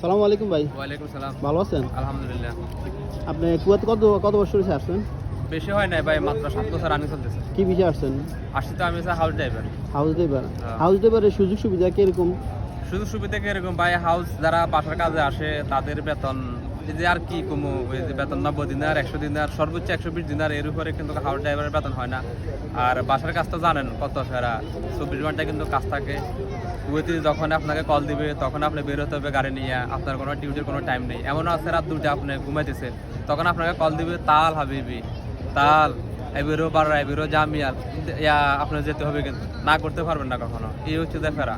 সালামু আলাইকুম ভাই। ওয়ালাইকুম সালাম। ভালো আছেন? আলহামদুলিল্লাহ। আপনি কুয়াতে কত কত বছর হয়েছে আসছেন? বেশি হয় নাই ভাই মাত্র সাত বছর রানিং চলতেছে। কি বিষয়ে আসছেন? আসছি তো আমি sir house driver house driver. House ড্রাইভারের সুযোগ সুবিধা কীরকম? শুধু সুবিধা কি এরকম ভাই হাউস যারা বাসার কাজে আসে তাদের বেতন যে আর কি কমু যে বেতন নব্বই দিনার একশো দিনার সর্বোচ্চ একশো বিশ দিনার এর উপরে কিন্তু হাউস ড্রাইভারের বেতন হয় না। আর বাসার কাজ তো জানেন কত ফেরা চব্বিশ ঘণ্টা কিন্তু কাজ থাকে। কুয়েতে যখন আপনাকে কল দিবে তখন আপনি বের হতে হবে গাড়ি নিয়ে। আপনার কোনো ডিউটির কোনো টাইম নেই। এমন আছে রাত দুটো আপনি ঘুমাইতেছে। তখন আপনাকে কল দিবে তাল হাবিবি। তাল এবেরও বারো এবেরও জামিয়াল ইয়া আপনার যেতে হবে কিন্তু। না করতে পারবেন না কখনো। এই হচ্ছে ফেরা।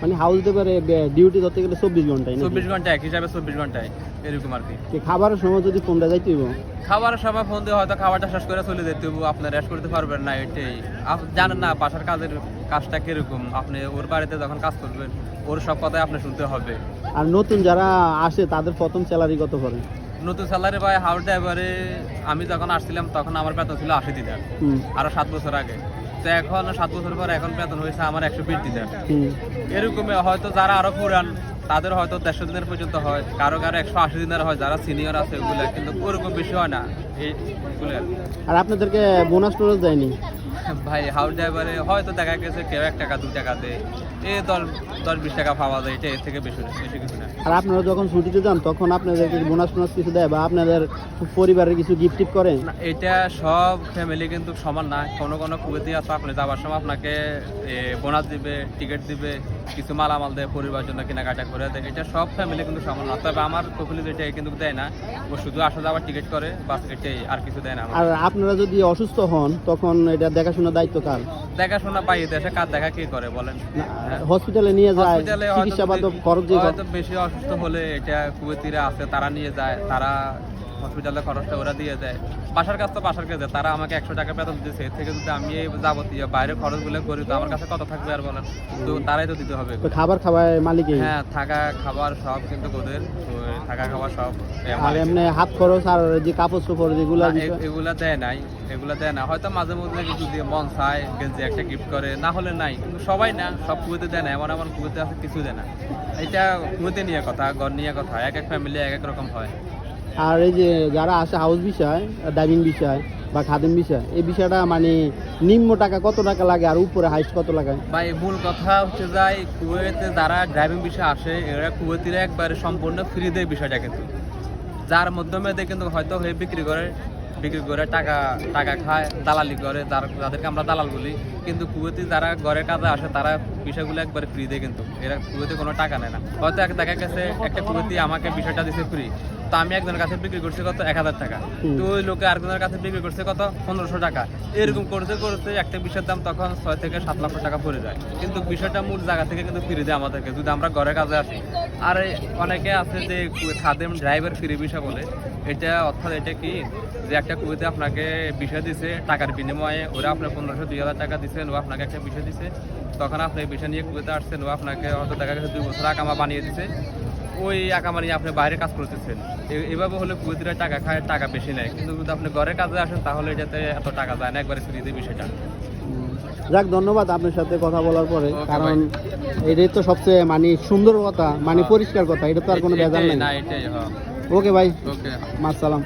মানে হাউস ড্রাইভারে ডিউটি ধরতে গেলে চব্বিশ ঘন্টায় চব্বিশ ঘণ্টা এক হিসাবে চব্বিশ ঘন্টায়। এরকম আর কি। খাবারের সময় যদি ফোনটা যাইতে হইব? খাবারের সময় ফোন দিয়ে হয়তো খাবারটা শেষ করে চলে যেতে হবে আপনি রেস্ট করতে পারবেন না এটাই। জানেন না বাসার কাজের কাজটা কীরকম? আপনি ওর বাড়িতে যখন কাজ করবেন ওর সব কথাই আপনি শুনতে হবে। আর নতুন যারা আসে তাদের প্রথম স্যালারি কত করে নতুন স্যালারি পাই হাউস ড্রাইভারে আমি যখন আসছিলাম তখন আমার বেতন ছিল আশি দিনের হুম। আরও সাত বছর আগে। তো এখন সাত বছর পর এখন বেতন হয়েছে আমার একশো বিশ দিনের হুম। এরকমই হয়তো যারা আরও পুরান তাদের হয়তো দেড়শো দিনের পর্যন্ত হয়। কারও কারও একশো আশি দিনের হয় যারা সিনিয়র আছে ওগুলো কিন্তু ওরকম বেশি হয় না। এইগুলো। আর আপনাদেরকে বোনাস টোনাস দেয়নি? ভাই হাউস ড্রাইভারে হয়তো দেখা গেছে কেউ এক টাকা দু টাকা দেয়। এ দশ দশ বিশ টাকা পাওয়া যায় এটা এর থেকে বেশি বেশি কিছু না। আর আপনারা যখন ছুটিতে যান তখন আপনাদেরকে বোনাস টোনাস কিছু দেয় বা আপনাদের পরিবারের কিছু গিফট টিপ করে না, এটা সব ফ্যামিলি কিন্তু সমান না। কোনো কোনো কুয়েতি আছে আপনি যাবার সময় আপনাকে বোনাস দিবে টিকিট দিবে কিছু মালামাল দেয় পরিবার জন্য কেনাকাটা করে দেয়। এটা সব ফ্যামিলি কিন্তু সমান না। তবে আমার কপিলি যেটা কিন্তু দেয় না। ও শুধু আসা যাওয়ার টিকিট করে বাস এটাই আর কিছু দেয় না আর আপনারা যদি অসুস্থ হন তখন এটা দেখাশোনার দায়িত্ব কার দেখাশোনা পাই দেশে কার দেখা কি করে বলেন। হসপিটালে নিয়ে যায় চিকিৎসা বাদ খরচ হয়তো বেশি অসুস্থ হলে এটা কুয়েতিরা আছে তারা নিয়ে যায় তারা হসপিটালে খরচটা ওরা দিয়ে দেয়। বাসার কাজ তো বাসার কাজে তারা আমাকে একশো টাকা বেতন দিয়েছে। এর থেকে যদি আমি যাবতীয় বাইরে খরচগুলো করি তো আমার কাছে কত থাকবে আর বলেন? তো তারাই তো দিতে হবে। খাবার খাবার মালিকে হ্যাঁ থাকা খাবার সব কিন্তু ওদের। থাকা খাবার সব আর এমনি হাত খরচ আর যে কাপড় চোপড় যেগুলো এগুলা দেয় নাই এগুলা দেয় না। হয়তো মাঝে মধ্যে কিছু দিয়ে মন চায় গেঞ্জি একটা গিফট করে না হলে নাই। কিন্তু সবাই না সব কুয়েতে দেয় না। এমন এমন কুয়েতে আছে কিছু দেয় না। এটা কুয়েতে নিয়ে কথা ঘর নিয়ে কথা। এক এক ফ্যামিলি এক এক রকম হয়। আর এই যে যারা আসে হাউস বিষয় ডাইভিং বিষয় বা খাদিম বিষয়, এই বিষয়টা মানে নিম্ন টাকা কত টাকা লাগে আর উপরে হাইস্ট কত লাগায় ভাই, মূল কথা হচ্ছে যাই, কুয়েতে যারা ড্রাইভিং বিষয়ে আসে, এরা কুয়েতিরা একবারে সম্পূর্ণ ফ্রি দেয় বিষয়টা কিন্তু। যার মাধ্যমে দিয়ে কিন্তু হয়তো হয়ে বিক্রি করে বিক্রি করে টাকা টাকা খায়, দালালি করে যাদেরকে আমরা দালাল বলি। কিন্তু কুয়েতে যারা ঘরের কাজে আসে, তারা বিষয়গুলো একবারে ফ্রি দেয় কিন্তু। এরা কুয়েতে কোনো টাকা নেয় না। হয়তো এক দেখা গেছে, একটা কুয়েতি আমাকে বিষয়টা দিছে ফ্রি তো আমি একজনের কাছে বিক্রি করছি কত? এক হাজার টাকা। তো ওই লোকে আরেকজনের কাছে বিক্রি করছে কত? পনেরোশো টাকা। এরকম করতে করতে একটা বিষয়ের দাম তখন ছয় থেকে সাত লক্ষ টাকা পড়ে যায়। কিন্তু বিষয়টা মূল জায়গা থেকে কিন্তু ফিরে দেয় আমাদেরকে যদি আমরা কাজে আসি। আর অনেকে আছে যে খাদেম ড্রাইভার ফ্রি বিষয় বলে এটা অর্থাৎ এটা কি? যে একটা কুয়েতে আপনাকে বিষয় দিছে টাকার বিনিময়ে ওরা আপনার পনেরোশো দুই হাজার টাকা দিচ্ছেন ও আপনাকে একটা বিষয় দিছে। তখন আপনি এই বিষয় নিয়ে কুয়েতে আসছেন ও আপনাকে হয়তো দেখা গেছে দুই বছর আকামা বানিয়ে দিছে। ওই আকামা নিয়ে আপনি বাইরে কাজ করতেছেন। এভাবে হলে কুয়েতিরা টাকা খায় টাকা বেশি নেয়। কিন্তু যদি আপনি ঘরের কাজে আসেন তাহলে এটাতে এত টাকা যায় না একবারে ফ্রিতে বিষয়টা। যাক ধন্যবাদ আপনার সাথে কথা বলার পরে। কারণ এটাই তো সবচেয়ে মানে সুন্দর কথা মানে হ্যাঁ। পরিষ্কার কথা এটা তো আর কোনো ভেজাল নেই। হ্যাঁ। ওকে ভাই। ওকে। মাসালাম